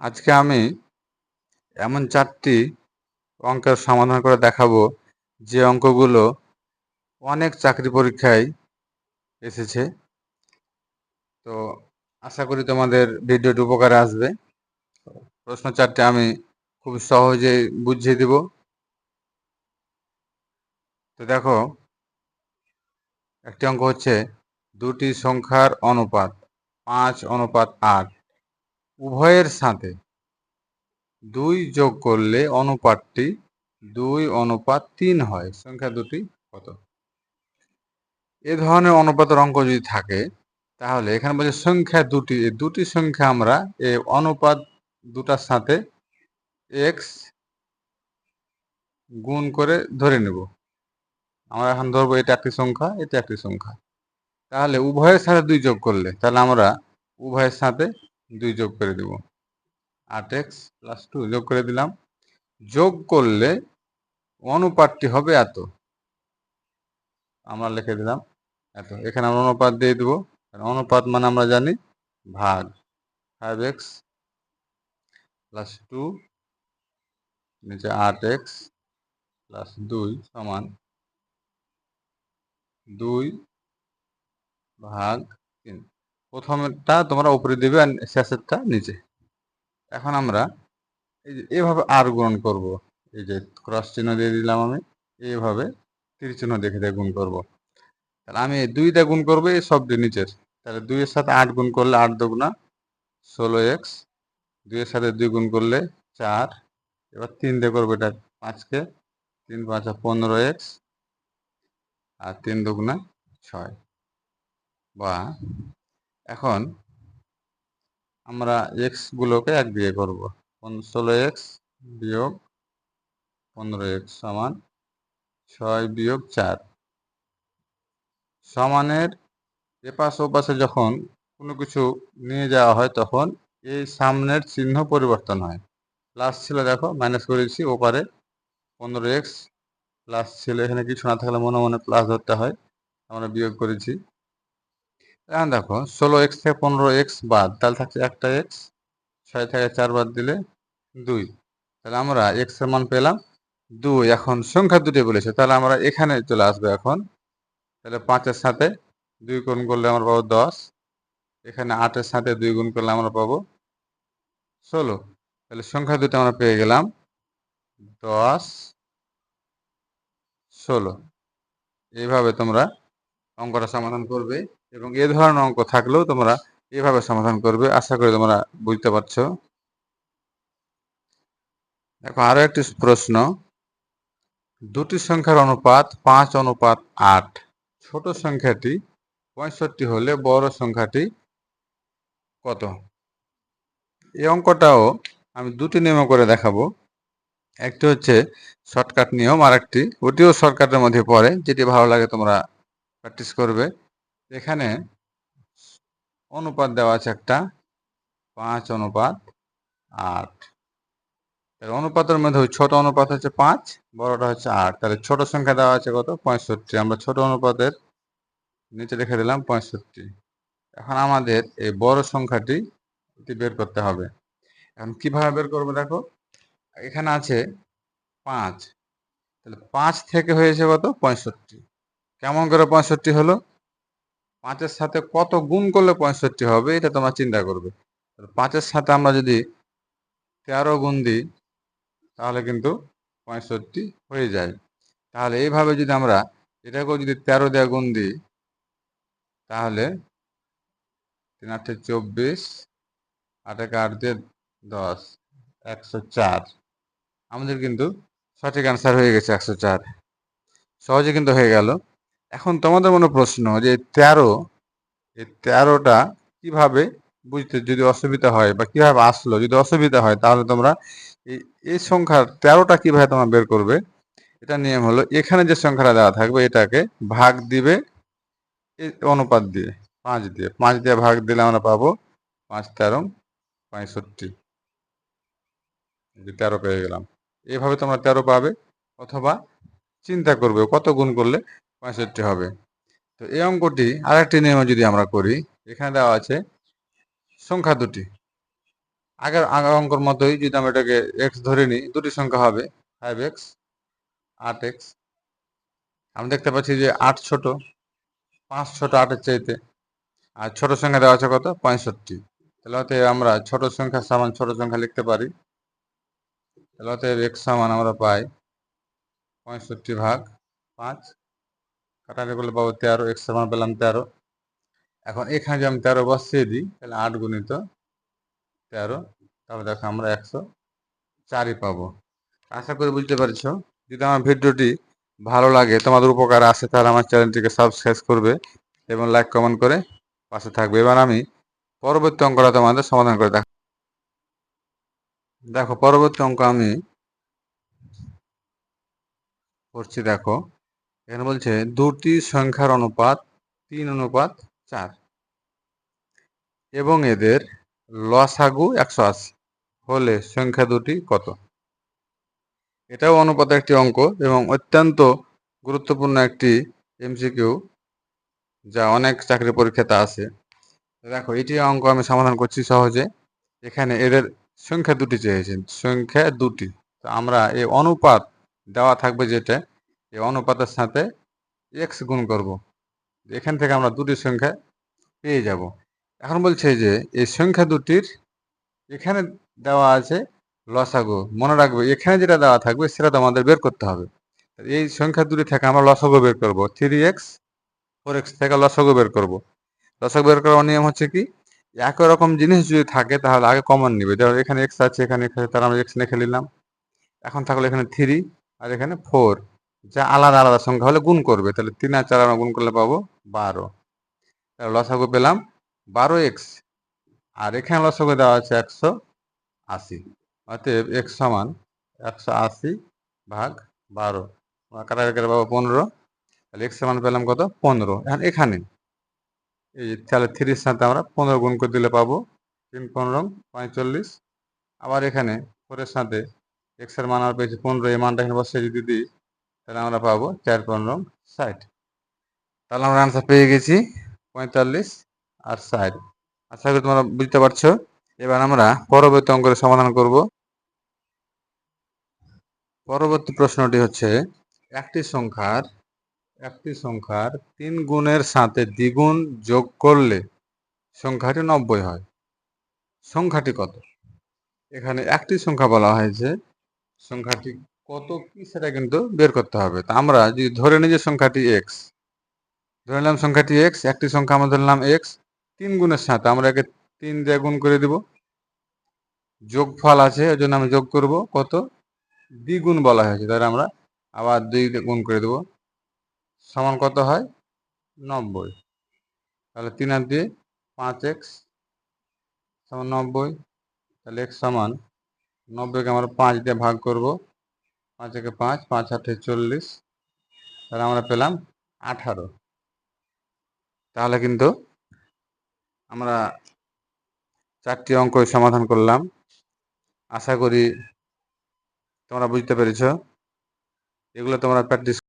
আজকে আমি এমন চারটি অঙ্কের সমাধান করে দেখাবো যে অঙ্কগুলো অনেক চাকরি পরীক্ষায় এসেছে। তো আশা করি তোমাদের ভিডিওটি উপকারে আসবে। প্রশ্ন চারটি আমি খুব সহজেই বুঝিয়ে দিব। তো দেখো, একটি অঙ্ক হচ্ছে দুটি সংখ্যার অনুপাত, পাঁচ অনুপাত আট। উভয়ের সাথে। দুই যোগ করলে অনুপাতটি দুই অনুপাত তিন হয়। সংখ্যা দুটি কত? এ ধরনের অনুপাতের অঙ্ক যদি থাকে, তাহলে এখানে বলছে সংখ্যা দুটি। এই দুটি সংখ্যা আমরা এই অনুপাত দুটার সাথে এক্স গুণ করে ধরে নেব। আমরা এখন ধরবো এটা একটি সংখ্যা, এটা একটি সংখ্যা। তাহলে উভয়ের সাথে দুই যোগ করলে, তাহলে আমরা উভয়ের সাথে দুই যোগ করে দেব। আট এক্স প্লাস টু যোগ করে দিলাম। যোগ করলে অনুপাতটি হবে এত। আমরা লিখে দিলাম এত। এখানে আমরা অনুপাত দিয়ে দেবো। অনুপাত মানে আমরা জানি ভাগ। ফাইভ এক্স প্লাস টু নিচে আট এক্স প্লাস দুই সমান দুই ভাগ তিন। প্রথমেরটা তোমরা উপরে দিবে শেষেরটা নিচে। এখন আমরা এই যে এভাবে আর গুণ করব। এই যে ক্রস চিহ্ন দিয়ে দিলাম আমি এইভাবে তীর চিহ্ন দেখে দেখে গুণ করব। তাহলে আমি দুইটা গুণ করব, এই সবটি নিচের। তাহলে দুইয়ের সাথে আট গুণ করলে আট দুগুণা ষোলো এক্স, দুইয়ের সাথে দুই গুণ করলে চার, এবার তিন দিয়ে করব এটা পাঁচকে, তিন পাঁচা পনেরো এক্স, আর তিন দুগুণা ছয়। বা এখন আমরা এক্স গুলোকে এক দিয়ে করব। ষোলো এক্স বিয়োগ পনেরো এক্স সমান ছয় বিয়োগ চার। সমানের এপাশ ওপাশে যখন কোনো কিছু নিয়ে যাওয়া হয় তখন এই সামনের চিহ্ন পরিবর্তন হয়। প্লাস ছিল দেখো মাইনাস করেছি ওপারে পনেরো এক্স প্লাস ছিল। এখানে কিছু না থাকলে মনে মনে প্লাস ধরতে হয়। আমরা বিয়োগ করেছি। এখন দেখো, ষোলো এক্স থেকে পনেরো এক্স বাদ, তাহলে থাকছে একটা এক্স ছয় থেকে চার বাদ দিলে দুই। তাহলে আমরা এক্সের মান পেলাম দুই। এখন সংখ্যা দুটি বলেছে, তাহলে আমরা এখানে চলে আসবে এখন। তাহলে পাঁচের সাথে দুই গুণ করলে আমরা পাবো দশ। এখানে আটের সাথে দুই গুণ করলে আমরা পাবো ষোলো। তাহলে সংখ্যা দুটো আমরা পেয়ে গেলাম দশ, ষোলো। এইভাবে তোমরা অঙ্কটা সমাধান করবে এবং এ ধরনের অঙ্ক থাকলেও তোমরা এভাবে সমাধান করবে। আশা করি তোমরা বুঝতে পারছ। দেখো, আরও একটি প্রশ্ন। দুটি সংখ্যার অনুপাত পাঁচ, অনুপাত আট। ছোট সংখ্যাটি পঁয়ষট্টি হলে বড় সংখ্যাটি কত? এই অঙ্কটাও আমি দুটি নিয়ম করে দেখাবো। একটি হচ্ছে শর্টকাট নিয়ম আর একটি ওটিও শর্টকাটের মধ্যে পড়ে। যেটি ভালো লাগে তোমরা প্র্যাকটিস করবে। এখানে অনুপাত দেওয়া আছে একটা, পাঁচ অনুপাত আট। তাহলে অনুপাতের মধ্যে ওই ছোট অনুপাত হচ্ছে পাঁচ, বড়টা হচ্ছে আট। তাহলে ছোট সংখ্যা দেওয়া আছে কত? পঁয়ষট্টি। আমরা ছোট অনুপাতের নিচে রেখে দিলাম পঁয়ষট্টি। এখন আমাদের এই বড় সংখ্যাটি বের করতে হবে। এখন কীভাবে বের করব দেখো? এখানে আছে পাঁচ। তাহলে পাঁচ থেকে হয়েছে কত? পঁয়ষট্টি। কেমন করে পঁয়ষট্টি হলো? পাঁচের সাথে কত গুণ করলে পঁয়ষট্টি হবে? এটা তোমরা চিন্তা করবে। পাঁচের সাথে আমরা যদি তেরো গুণ দিই, তাহলে কিন্তু পঁয়ষট্টি হয়ে যায়। তাহলে এইভাবে যদি আমরা এটাকেও যদি তেরো দেওয়া গুণ দিই, তাহলে তিন আটে চব্বিশ আটাকে আট দিয়ে দশ, একশো চার। আমাদের কিন্তু সঠিক অ্যান্সার হয়ে গেছে একশো চার। সহজে কিন্তু হয়ে গেল। এখন তোমাদের মনে প্রশ্ন যে তেরো, এই তেরোটা কীভাবে বুঝতে, যদি অসুবিধা হয় বা কীভাবে আসলো, যদি অসুবিধা হয় তাহলে তোমরা এই এই সংখ্যার তেরোটা কীভাবে তোমরা বের করবে? এটা নিয়ম হলো এখানে যে সংখ্যাটা দেওয়া থাকবে এটাকে ভাগ দিবে অনুপাত দিয়ে পাঁচ দিয়ে। পাঁচ দিয়ে ভাগ দিলে আমরা পাবো পাঁচ তেরো, পঁয়ষট্টি। তেরো পেয়ে গেলাম। এইভাবে তোমরা তেরো পাবে অথবা চিন্তা করবে কত গুণ করলে পঁয়ষট্টি হবে। তো এই অঙ্কটি আরেকটি নিয়মে যদি আমরা করি, এখানে দেওয়া আছে সংখ্যা দুটি। আগের আগের অঙ্কর মতোই যদি আমরা এটাকে এক্স ধরে নিই, দুটি সংখ্যা হবে ফাইভ এক্স আট এক্স আমরা দেখতে পাচ্ছি যে আট ছোট, পাঁচ ছোট আটের চাইতে। আর ছোট সংখ্যা দেওয়া আছে কত? পঁয়ষট্টি। তাহলে হতে আমরা ছোট সংখ্যা সমান ছোট সংখ্যা লিখতে পারি। তাহলে হতে এক্স সমান আমরা পাই পঁয়ষট্টি ভাগ পাঁচ। কাটাকাটি করলে পাবো তেরো, এক্স সমান পেলাম তেরো। এখন এখানে যদি আমি তেরো বসিয়ে দিই, তাহলে আট গুণিত তেরো, তাহলে দেখো আমরা একশো চারই পাবো। আশা করি বুঝতে পারছ। যদি আমার ভিডিওটি ভালো লাগে, তোমাদের উপকার আসে, তাহলে আমার চ্যানেলটিকে সাবস্ক্রাইব করবে এবং লাইক কমেন্ট করে পাশে থাকবে। এবার আমি পরবর্তী অঙ্কটা তোমাদের সমাধান করে দেখো দেখো, পরবর্তী অঙ্ক আমি করছি দেখো। এখানে বলছে দুটি সংখ্যার অনুপাত, তিন অনুপাত, চার। এবং এদের লসাগু একশো আশি, হলে সংখ্যা দুটি কত? এটাও অনুপাতের একটি অঙ্ক এবং অত্যন্ত গুরুত্বপূর্ণ একটি এমসিকিউ যা অনেক চাকরি পরীক্ষাতে আসে দেখো, এটি অঙ্ক আমি সমাধান করছি সহজে। এখানে এদের সংখ্যা দুটি চেয়েছেন, সংখ্যা দুটি। তো আমরা এই অনুপাত দেওয়া থাকবে যেটা এই অনুপাতের সাথে এক্স গুণ করব। এখান থেকে আমরা দুটি সংখ্যা পেয়ে যাব। এখন বলছে যে, এই সংখ্যা দুটির এখানে দেওয়া আছে লসাগু। মনে রাখবে, এখানে যেটা দেওয়া থাকবে, সেটা তো আমাদের বের করতে হবে। এই সংখ্যা দুটি থেকে আমরা লসাগু বের করব। থ্রি এক্স ফোর এক্স থেকে লসাগু বের করব। লসাগু বের করার নিয়ম হচ্ছে কি? একই রকম জিনিস যদি থাকে, তাহলে আগে কমন নিবে। যেমন এখানে এক্স আছে, এখানে তাহলে আমরা এক্স লিখে নিলাম। এখন থাকল এখানে থ্রি আর এখানে ফোর যা আলাদা আলাদা সংখ্যা হলে গুণ করবে। তাহলে তিন আর চার গুণ করলে পাবো বারো। তাহলে লসাগু পেলাম বারো এক্স আর এখানে লসাগু দেওয়া আছে একশো আশি। অতএব এক্স সমান একশো আশি ভাগ বারো। কাটাকাটি পাবো পনেরো। তাহলে এক্স সমান পেলাম কত? পনেরো। এখন এখানে এই তাহলে থ্রির সাথে আমরা পনেরো গুণ করে দিলে পাবো তিন, পনেরো, পঁয়তাল্লিশ। আবার এখানে ফোরের সাথে এক্সের মান আর পেয়েছি পনেরো। এই মানটা এখানে বসে যদি দিই তাহলে আমরা পাবো চার পনেরো ষাট। তাহলে আমরা আনসার পেয়ে গেছি পঁয়তাল্লিশ আর ষাট। আশা করি তোমরা বুঝতে পারছ। এবার আমরা পরবর্তী অঙ্কের সমাধান করব। পরবর্তী প্রশ্নটি হচ্ছে, একটি সংখ্যার একটি সংখ্যার তিন গুণের সাথে দ্বিগুণ যোগ করলে সংখ্যাটি নব্বই হয়। সংখ্যাটি কত? এখানে একটি সংখ্যা বলা হয়েছে। সংখ্যাটি কত কি সেটা কিন্তু বের করতে হবে। তা আমরা যদি ধরে নিই যে সংখ্যাটি এক্স ধরে নিলাম সংখ্যাটি এক্স একটি সংখ্যা আমরা ধরলাম এক্স তিন গুণের সাথে আমরা একে তিন দিয়ে গুণ করে দিব। যোগফল আছে ওই জন্য আমি যোগ করব, কত? দ্বিগুণ বলা হয়েছে, তাহলে আমরা আবার দুই গুণ করে দেব। সমান কত হয়? নব্বই। তাহলে তিন আর দিয়ে পাঁচ এক্স সমান নব্বই। তাহলে এক্স সমান নব্বইকে আমরা পাঁচ দিয়ে ভাগ করব। পাঁচ একে পাঁচ পাঁচ আটে চল্লিশ। তাহলে আমরা পেলাম আঠারো। তাহলে কিন্তু আমরা চারটি অঙ্ক সমাধান করলাম। আশা করি তোমরা বুঝতে পেরেছ। এগুলো তোমরা প্র্যাকটিস